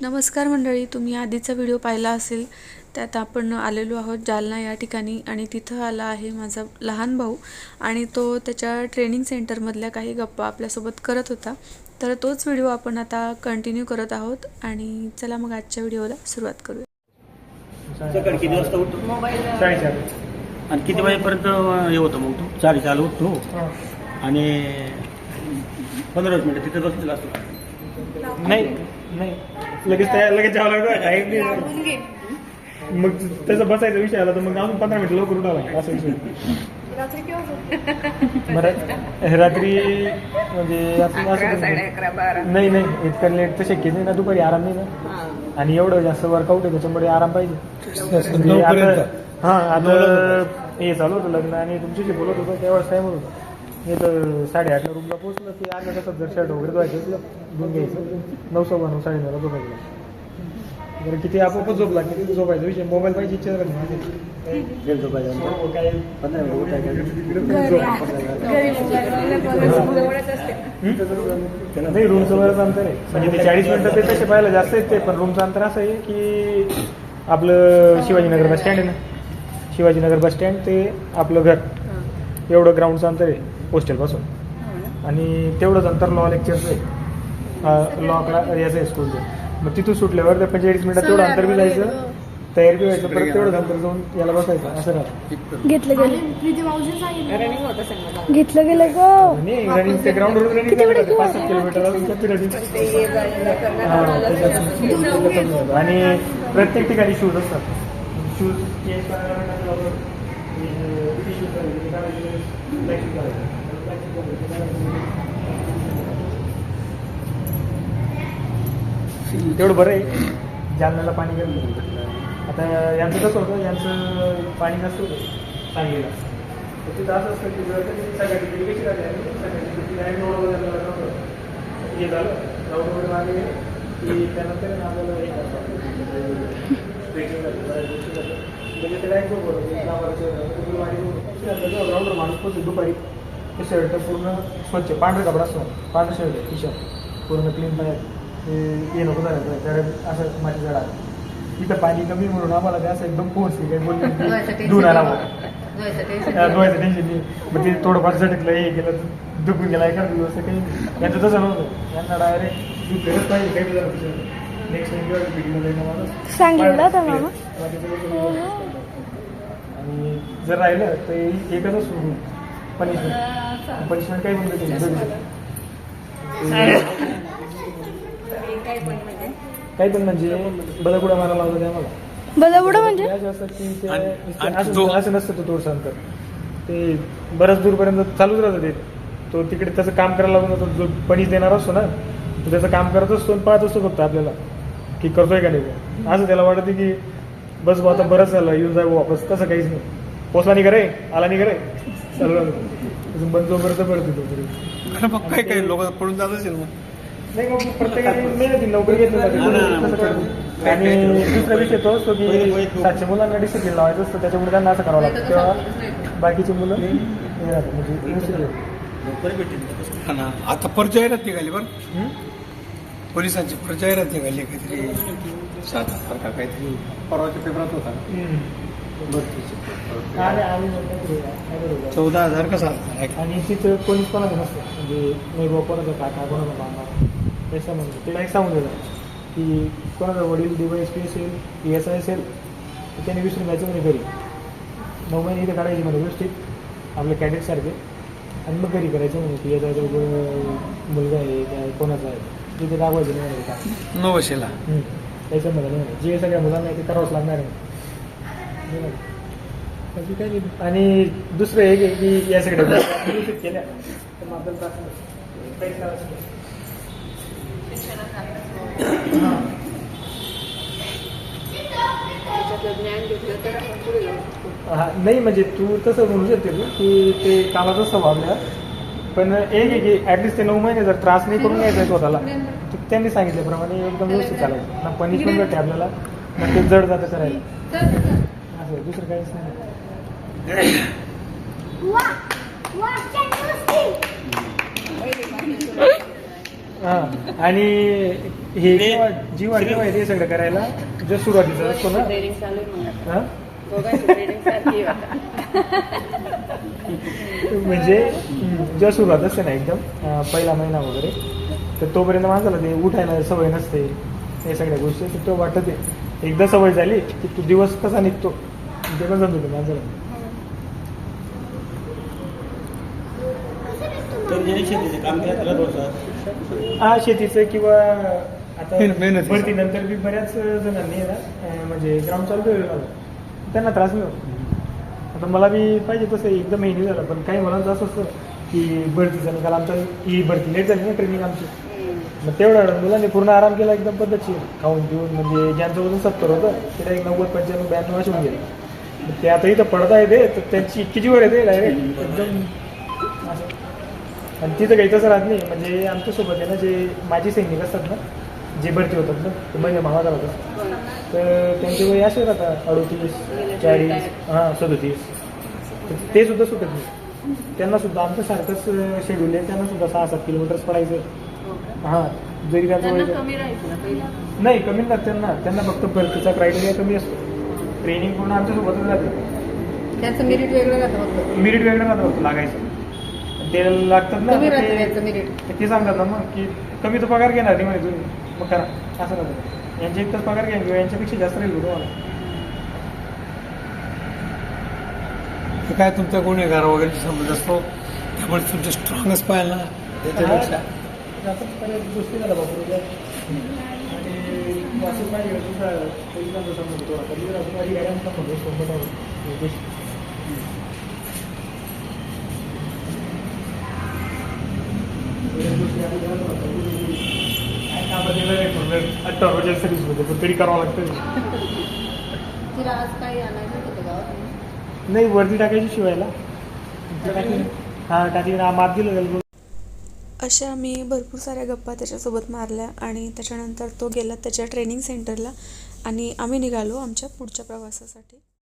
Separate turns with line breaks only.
नमस्कार मंडळी तुम्ही आधीचा व्हिडिओ पाहिला असेल त्यात आपण आलेलो आहोत जालना या ठिकाणी आणि तिथं आला आहे माझा लहान भाऊ आणि तो त्याच्या ट्रेनिंग सेंटरमधल्या काही गप्पा आपल्यासोबत करत होता. तर तोच व्हिडिओ आपण आता कंटिन्यू करत आहोत आणि चला मग आजच्या व्हिडिओला सुरुवात करूया.
सकाळी किती वाजता उठतो आणि किती वाजेपर्यंत हे होतं मग तू? साडेचारला उठतो.
हा.
आणि पंधरा मिनिटं तिथे बसलेला असतो.
नाही नाही. लगेच तयार लगेच जावं लागतं. काही नाही. मग त्याचा बसायचा विषय आला तर मग अजून पंधरा मिनिटं लवकर उठावा असा विषय. बरं. रात्री म्हणजे असं- नाही नाही. इतकं लेट तर शक्य नाही ना दुपारी आराम नाही ना. आणि एवढं जास्त वर्कआउट आहे त्याच्यामुळे आराम पाहिजे. म्हणजे आता हा आता हे चालू होतं लग्न आणि तुमच्याशी बोलत होतं त्यावेळेस टाईम होत. मी तर साडेआठला रूमला पोहोचलो की अर्ध्या तासात जर शर्ट वगैरे धुवायचं असलं धुवून घ्यायचं. नऊ सव्वा नऊ साडे नऊला झोपायचं. बरं किती आपोआपच झोप लागते किती झोपायचं? विषय मोबाईल पाहिजे इच्छा माझी. हो. हं? नाही रूमचं बरंच अंतर आहे. म्हणजे ते चाळीस मिनिटं ते तसे पाहायला जास्त आहेत ते पण रूमचं अंतर असं आहे की आपलं शिवाजीनगर बस स्टँड आहे ना? शिवाजीनगर बस स्टँड ते आपलं घर. एवढं ग्राउंडचं अंतर आहे. हॉस्टेलपासून. आणि तेवढंच अंतर लॉ लेक्चरचं आहे. लॉ क्लास याचं आहे स्कूलचं मग तिथून सुटल्यावर त्या पंचेचाळीस मिनिटात तेवढं अंतर बी जायचं. तयारी बी व्हायचं. परत तेवढं अंतर जाऊन याला बसायचं. असं राहतं.
घेतलं गेलं. घेतलं गेलं ग.
आणि रनिंग ते ग्राउंडवर रनिंग पाच सात किलोमीटर रनिंग आणि प्रत्येक ठिकाणी शूज असतात. शूज तेवढं बरं आहे. जालन्याला पाणी कमी आता यांचं कसं होतं? यांचं पाणी नसतं होतं. सांगलीला. तर तिथं असं असतं की जर कधी सगळ्याची कशी झाली आणि सगळ्याची पिढी direct road हे झालं. road वगैरे मागे की त्यानंतर आहे आपल्याला हे एक लांबाचं माणूस पोहोचतो दुपारी ते शर्ट पूर्ण स्वच्छ पांढरा कपडा असतो पांढरा शर्ट टी शर्ट पूर्ण क्लीन पाहिजे हे नको झालं तर असं माझी झाड आहे इथं पाणी कमी म्हणून आम्हाला ते असं एकदम पोहोचली काही बोलली धुवून आला धुवायचं टेन्शन नाही मग ते थोडंफार झटकलं हे केलं दुखून गेला एखादा दिवस काही यांचं तसं नव्हतं यांना डायरेक्ट दूध गरज पाहिजे काही झालं
सांगितलं होतं मामा.
आणि जर राहिलं तर एकच असतो पनिशमेंट पनिशमेंट काही म्हणतो काही पण म्हणजे बदकुडा मारा लावला त्या मला
बुडं म्हणजे?
असं नुसतं तो थोडंसं अंतर ते बऱ्याच दूरपर्यंत चालूच राहतं ते. तो तिकडे त्याचं काम करायला लागून जो पणीच देणार असतो ना तो त्याचं काम करत असतो आणि पाहत असतो फक्त आपल्याला. की करतोय का नाही. असं त्याला वाटतं की बस आता बरंच झालं येऊन जाय वापस. तसं काहीच नाही. पोचला नाही करे आला नाही करे चालू राहतो अजून बंद जोपर्यंत पडतो तो तरी
मग काय काय? लोक पडून जात असेल मग.
नाही मग प्रत्येकाने मेहनती नोकरी घेतली जाते. आणि दुसरा विषय तो असतो की सातशे मुलांना डिसिप्लिन लावायचं असतं त्याच्यामुळे त्यांना असं करावं लागतं. तेव्हा बाकीची मुलं म्हणजे
आता परजाहिरात निघाली बरं? पोलिसांची परजाहिरात निघाली काहीतरी. सात हजार का काहीतरी. परवाच्या पेपरात होता.
हं.
चौदा हजार का सात हजार?
आणि तिथं कोणीच कोणाचं नसतं. म्हणजे नाही बाबा कोणाचा काका कोणाचा मामा ते समजलं ते एक सांगून देतात की कोणाचा वडील डी वाय एस पी असेल पी एस आय असेल तर त्याने विसरून जायचं म्हणजे घरी. नऊ महिने इथे काढायची म्हणजे व्यवस्थित. आपल्या कॅडेटसारखे आणि मग घरी करायचं म्हणजे पी एस आयचा मुलगा आहे काय कोणाचा आहे. तिथे दाखवायचं नाही का
नवशेला
त्याच्या मध्ये नाही. जे सगळ्या मुलांना ते करावंच लागणार आहे बरोबर. बाकी काही नाही. आणि दुसरं एक आहे की या सगळ्या गोष्टी केल्या तर नाही. काहीच करायचं नाही. हां. हा, नाही म्हणजे तू तसं म्हणू शकते तू की ते कामाचा स्वभाव आहे. पण एक आहे की ऍटलिस्ट ते नऊ महिने जर त्रास नाही करून घ्यायचा स्वतःला तर त्यांनी सांगितल्याप्रमाणे एकदम व्यवस्थित चालायचं. ना पनिशमेंट भेटते आपल्याला ना ते जड जातं करायला. असं दुसरं काहीच नाही. हां आणि हे केव्हा जीवा केव्हा येते हे सगळं करायला जो सुरुवातीचा असतो ना. हा? म्हणजे सुरुवात असते ना एकदम पहिला महिना वगैरे तर तोपर्यंत माणसाला ते उठायला सवय नसते हे सगळ्या गोष्टी तर तो वाटत आहे एकदा सवय झाली की तो दिवस कसा निघतो ते पण समजतो माणसाला हा शेतीचं किंवा आता. भरतीनंतर बी बऱ्याच जणांनी आहे ना अं, म्हणजे ग्राउंड चालू. त्यांना त्रास नाही आता मला बी पाहिजे तसं एकदम महिने झालं पण काही मुलांचं असं असतं की भरतीचं निकाल आमचा ही भरती लेट झाली ना ट्रेनिंग आमची. मग तेवढ्या मुलांनी पूर्ण आराम केला एकदम पद्धतशीर. खाऊन पिऊन म्हणजे ज्यांचं वजन सत्तर होतं ते एक नव्वद पंच्याण्णव ब्याण्णव असे होऊन गेले. मग ते आता इथं पडता येते तर त्यांची इतकी जीवर येते डायरेक्ट एकदम असं. आणि तिथं काही तसं राहत नाही. म्हणजे आमच्यासोबत आहे ना जे माजी सैनिक असतात ना जे भरती होतात ना ते म्हणजे मामाचा होतात तर त्यांचे वय असे राहतात अडोतीस चाळीस हां सदोतीस. ते सुद्धा सुटत नाही. त्यांना सुद्धा आमच्यासारखंच शेड्यूल आहे. त्यांना सुद्धा सहा सात किलोमीटर्स पडायचं. हां जरी त्यांचं वय नाही कमी नाही त्यांना. त्यांना फक्त भरतीचा क्रायटेरिया कमी असतो. ट्रेनिंग पूर्ण आमच्यासोबतच राहते.
त्यांचं मेरिट वेगळं राहतं
मिरिट वेगळं राहतं फक्त लागायचं. ते लागतात ना
कमी राहतं
ते-
त्यांचं
ते- सांगतात ना मग की कमी तो पगार घेणार नाही म्हणे तुम्ही. मग करा. असं राहतं यांच्या इतकाच पगार घ्या किंवा यांच्यापेक्षा जास्त राहील तुम्हाला
तर काय तुमचा गुन्हेगार वगैरे संबंध असतो? त्यामुळे तुमचे स्ट्रॉंगच पाहिजे ना त्याच्यापेक्षा.
बऱ्याच गोष्टी आणि वाचून पाहिजे दुसरा आता मी सोबत म्हणलं अठ्ठावन्न सर्व्हिसमध्ये पण तरी करावं लागतं
तिला आज काही आणायचं होतं गावात?
नाही वरती टाकायची शिवायला. हां टाकली ना दिलं
अशा मी भरपूर साऱ्या गप्पा त्याच्यासोबत मारल्या आणि त्याच्यानंतर तो गेला त्याच्या ट्रेनिंग सेंटरला आणि आम्ही निघालो आमच्या पुढच्या प्रवासासाठी.